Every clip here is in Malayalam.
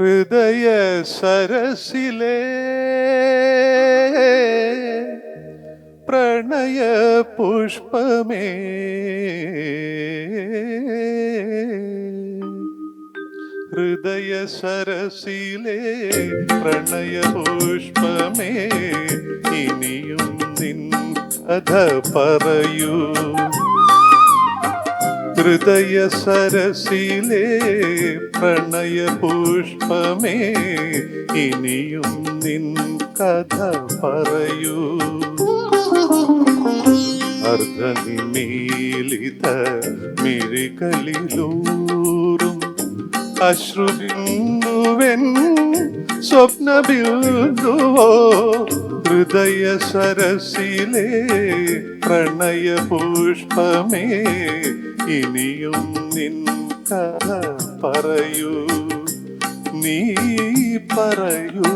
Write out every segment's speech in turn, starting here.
ഹൃദയ സരസിലെ പ്രണയ പുഷ്പമേ. ഹൃദയ സരസിലെ പ്രണയ പുഷ്പമേ ഇനിയും നിൻ കഥ പറയൂ. ഹൃദയ സരസിലെ പ്രണയ പുഷ്പമേ ഇനിയും നിൻ കഥ പറയൂ. അർദ്ധനിമീലിത മിഴികളിലൂറും അശ്രുബിന്ദുവൻ സ്വപ്നബിന്ദുവോ ഹൃദയ സരസിലെ പ്രണയ പുഷ്പമേ ഇനിയും നിൻ കഥ പറയൂ നീ പറയൂ.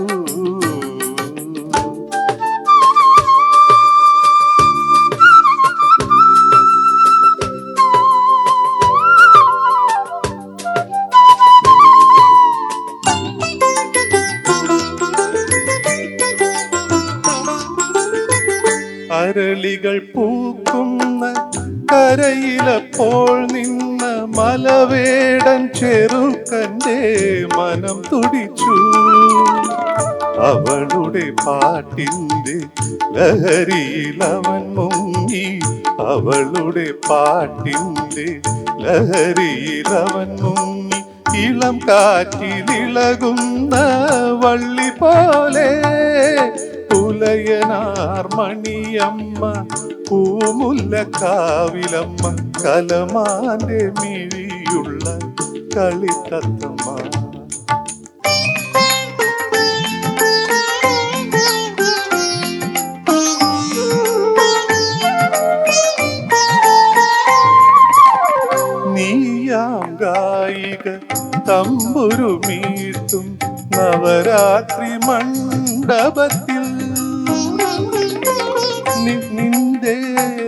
അരളികൾ പൂക്കുന്ന കരയിലപ്പോൾ നിന്ന മലവേടൻ ചെറുക്കന്റെ മനം തുടിച്ചു. അവളുടെ പാട്ടിന്റെ ലഹരിയിലവൻ മുങ്ങി. അവളുടെ പാട്ടിന്റെ ലഹരിയിലവൻ മുങ്ങി. ഇളം കാറ്റിലിളകുന്ന വള്ളി പോലെ പുലയനാർ മണിയമ്മ പൂമുല്ല കാവിലമ്മ കലമാന്റെ മിഴിയുള്ള കളിത്തത്തമ്മ. നീയാം ഗായിക തമ്പുരു മീട്ടും നവരാത്രി മണ്ഡപത്തിൽ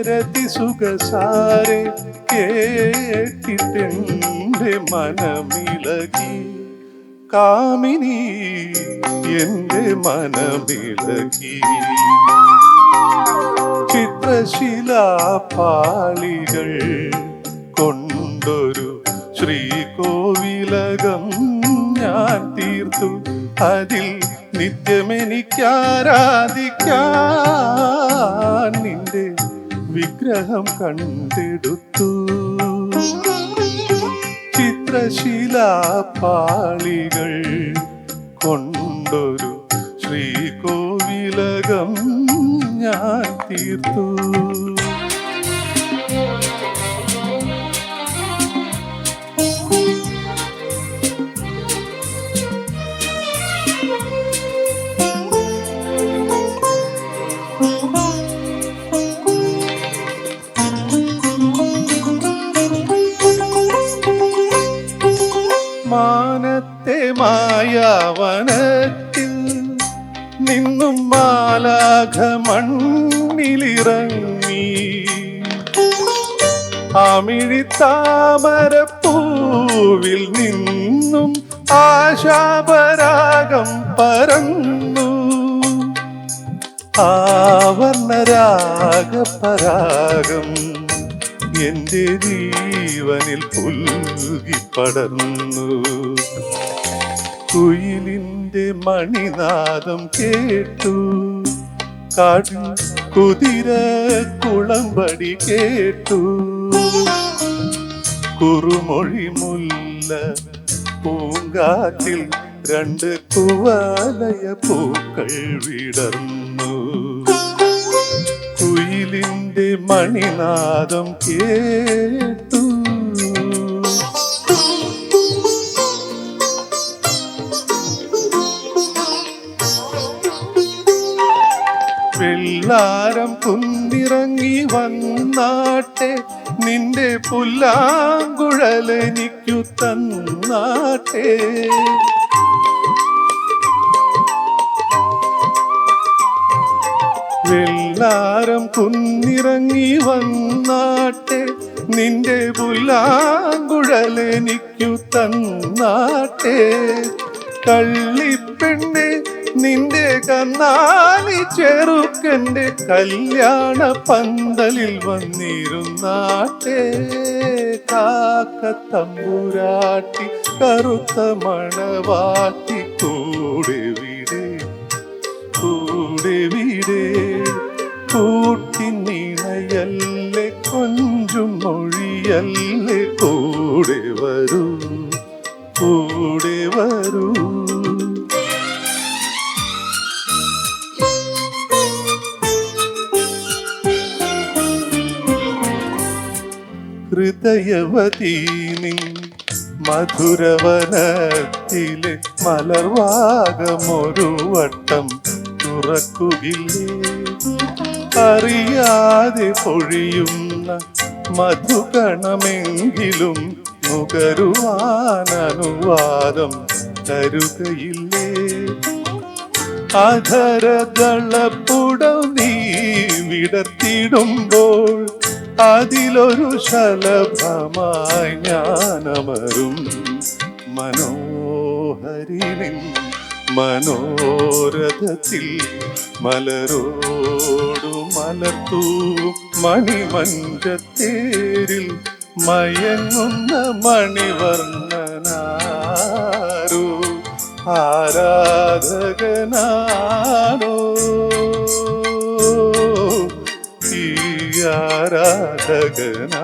രതി സുഖസാരെ കേട്ടിട്ടെന്റെ മനമിളകി. കാമിനി എന്റെ മനമിളകി. ചിത്രശിലാപാളികൾ കൊണ്ടൊരു ശ്രീകോവിലകം ഞാൻ തീർത്തു. അതിൽ നിത്യമെനിക്കാരാധിക്കാൻ നിന്റെ വിഗ്രഹം കണ്ടെടുത്തു. ചിത്രശിലാപാളികൾ കൊണ്ടൊരു ശ്രീകോവിലകം ഞാൻ തീർത്തു. മാലാഘ മണ്ണിലിറങ്ങി അമിഴി താമരപ്പൂവിൽ നിന്നും ആശാപരാഗം പരന്നു. ആവർണരാഗപരാഗം എന്റെ ജീവനിൽ പുൽകി പടർന്നു കുയിലിന്റെ മണിനാദം കേട്ടു. കാട്ടിൽ കുതിര കുളമ്പടി കേട്ടു. കുറുമൊഴി മുല്ല പൂങ്കാറ്റിൽ രണ്ട് കുവാലയ പൂക്കൾ വിടർന്നു. കുയിലിന്റെ മണിനാദം കേട്ടു. വന്നാട്ടെ നിന്റെ പുല്ലാങ്കുഴലെനിക്കു തന്നാട്ടെ. വെള്ളാരം കുന്നിറങ്ങി വന്നാട്ടെ നിന്റെ പുല്ലാങ്കുഴലെനിക്കു തന്നാട്ടെ. കള്ളിപ്പെണ്ണെ നിന്റെ കന്നാലി ചെറുക്കന്റെ കല്യാണ പന്തലിൽ വന്നിരുന്നാട്ടെ. കാക്ക തമ്പുരാട്ടി കറുത്ത മണവാട്ടി കൂടെ വീടേ കൂടെ വീടേ. കൂട്ടിനിണയല്ലേ കൊഞ്ചും മൊഴിയല്ലേ കൂടെ വരൂ കൂടെ വരൂ. ഹൃദയവതീനി മധുരവനത്തിലെ മലർവാകമൊരു വട്ടം തുറക്കുകില്ലേ? അറിയാതെ പൊഴിയുന്ന മധുകണമെങ്കിലും നുകരുവാനനുവാദം തരുകയില്ലേ? അധരതളപ്പുടം നീ വിടർത്തിടുമ്പോൾ അതിലൊരു ശലഭമായി ഞാനമരും മനോഹരിനിൻ മനോരഥത്തിൽ മലരോടു മലർത്തൂ മണിമഞ്ചത്തേരിൽ മയങ്ങുന്ന മണിവർണനാരോ ആരാധകനാണോ? கணா